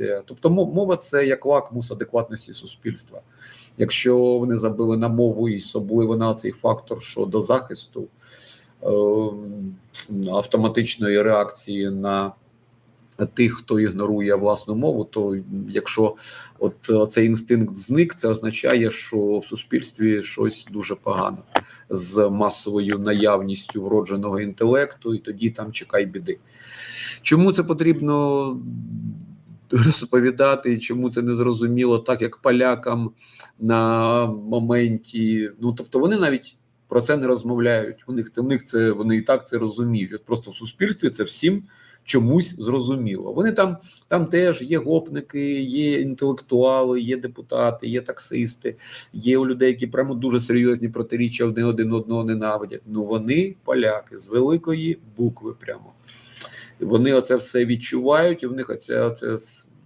реакція. Тобто, мова це як лакмус адекватності суспільства. Якщо вони забили на мову і особливо на цей фактор щодо захисту е, автоматичної реакції на тих, хто ігнорує власну мову, то якщо от цей інстинкт зник, це означає, що в суспільстві щось дуже погано з масовою наявністю вродженого інтелекту, і тоді там чекай біди. Чому це потрібно розповідати, чому це не зрозуміло, так як полякам на моменті, ну тобто вони навіть про це не розмовляють. У них це в них це вони і так це розуміють. От просто в суспільстві це всім чомусь зрозуміло. Вони там там теж є гопники, є інтелектуали, є депутати, є таксисти, є у людей, які прямо дуже серйозні протиріччя один один одного ненавидять. Ну вони поляки з великої букви прямо. Вони оце все відчувають, і в них оце, оце